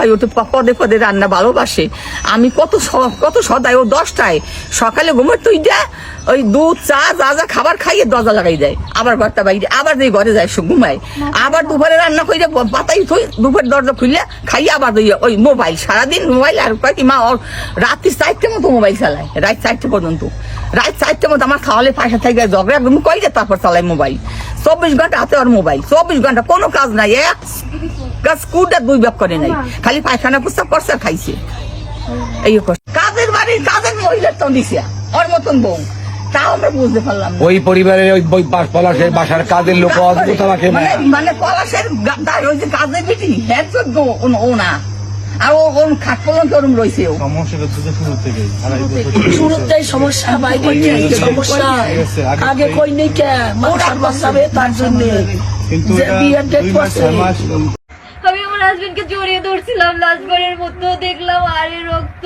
খাই, ও তো পদে পদে রান্না ভালোবাসে। আমি কত কত সদায়, ও দশটায় সকালে ঘুমের তুই যা ওই দুধ, চা, যা যা খাবার খাইয়ে দরজা লাগাই দেয়। আবার ঘরটা বাইরে, আবার দিয়ে ঘরে যায় সে ঘুমায়। আবার দুপুরে রান্না করে পাতাই থই, দুপুর দরজা খুললে খাইয়ে আবার দিয়ে ওই মোবাইল। সারাদিন মোবাইল আর কয় কি, মা রাত্রি চারটে মতো মোবাইল চালায়, রাত চারটে পর্যন্ত। রাত চারটে মতো আমার খাওয়ালে পাশে থেকে ঝগড়া তুমি কই যে তারপর চালায় মোবাইল। চব্বিশ ঘণ্টা হাতে ওর মোবাইল। চব্বিশ ঘণ্টা কোনো কাজ নাই এক কুটা দুই ব্যাপ করে নাই। খালি পায়খানা পুস্তক করছে খাইছে। এই কাজের বাড়ির কাজের মহিলার তো দিছে ওর মতন বউ। তাও আমরা বুঝতে পারলাম ওই পরিবারের ওই বই পলাশের বাসার কাজের লোক অদ্ভুত আমাকে মানে মানে পলাশের গা- তার ওই যে কাজের বেটি। হ্যাঁ চোদ্দ ও না। আর খাট রয়েছে শুরুতেই সমস্যা সমস্যা। আগে কই নেই কে? বাঁচাবে তার জন্য। আমি আমার হাজবেন্ডকে জড়িয়ে ধরছিলাম লাস্টবারের মতো দেখলাম আরে রক্ত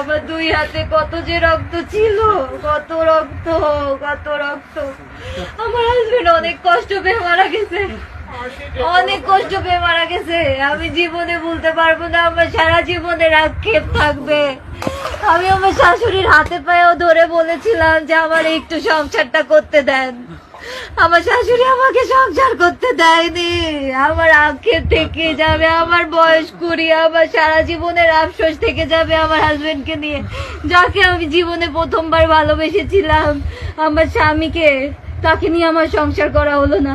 আমার দুই হাতে কত যে রক্ত ছিল কত রক্ত কত রক্ত। আমার হাজবেন্ড অনেক কষ্ট পেয়ে মারা গেছে। অনেক কষ্ট পেয়ে মারা গেছে। আমি জীবনে ভুলতে পারব না, আমার সারা জীবনের আক্ষেপ থাকবে। আমি আমার শাশুড়ির হাতে পায়েও ধরে বলেছিলাম যে আমার একটু সংসারটা করতে দেন। আমার শাশুড়ি আমাকে সংসার করতে দেয়নি। আমার আক্ষেপ থেকে যাবে, আমার বয়স কুড়ি, আমার সারা জীবনের আফসোস থেকে যাবে আমার হাজবেন্ডকে নিয়ে। যাকে আমি জীবনে প্রথমবার ভালোবেসেছিলাম, আমার স্বামীকে, তাকে নিয়ে আমার সংসার করা হলো না।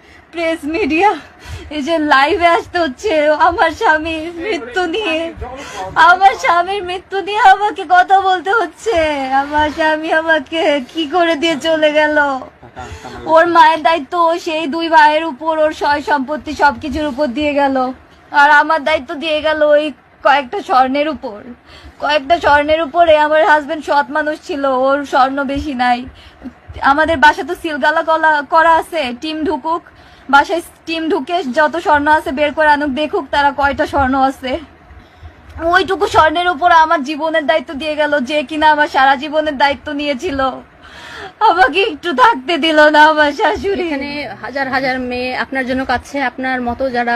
প্রেস মিডিয়া এই যে লাইভে আসতে হচ্ছে, আমার স্বামীর মৃত্যু নিয়ে। আমার স্বামীর মৃত্যু নিয়ে আমাকে কথা বলতে হচ্ছে। আমার স্বামী আমাকে কি করে দিয়ে চলে গেল? ওর মায়ের দায়িত্ব সেই দুই ভাইয়ের উপর, ওর সয় সম্পত্তি সবকিছুর উপর দিয়ে গেল। আর আমার দায়িত্ব দিয়ে গেল ওই কয়েকটা স্বর্ণের উপর। কয়েকটা স্বর্ণের উপরে আমার হাজবেন্ড সৎ মানুষ ছিল, ওর স্বর্ণ বেশি নাই। আমাদের বাসা তো সিলগালা কলা, করা আছে, টিম ঢুকুক। বাসায় স্টিম ঢুকে যত স্বর্ণ আছে বের করে আনুক, দেখুক তারা কয়টা স্বর্ণ আছে। ওইটুকু স্বর্ণের উপর আমার জীবনের দায়িত্ব দিয়ে গেল, যে কিনা আমার সারা জীবনের দায়িত্ব নিয়েছিল। আমাকে একটু থাকতে দিল না আমার শাশুড়ি। এখানে হাজার হাজার মেয়ে আপনার জন্য কাছে আপনার মতো যারা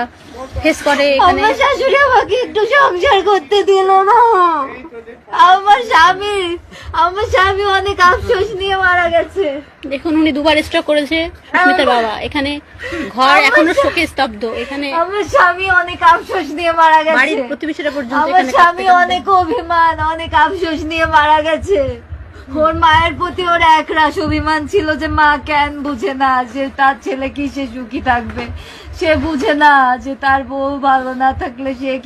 ফেস করে এখানে। আমার শাশুড়ি আমাকে একটু সংসার করতে দিল না। আমার স্বামী আমার স্বামী অনেক আফসোস নিয়ে মারা গেছে। দেখুন উনি দুবার স্ট্রোক করেছে সুস্মিতার বাবা। এখানে ঘর এখনও শোকে স্তব্ধ। এখানে আমার স্বামী অনেক আফসোস নিয়ে মারা গেছে। বাড়ির প্রতিবেশীরা পর্যন্ত আমার স্বামী অনেক অভিমান অনেক আফসোস নিয়ে মারা গেছে। ওর মায়ের প্রতি ওর এক রাস অভিমান ছিল যে মা কেন বুঝে না যে তার ছেলে কি সে সুখী থাকবে? সে বুঝে না যে তার বউ ভালো না থাকলে সে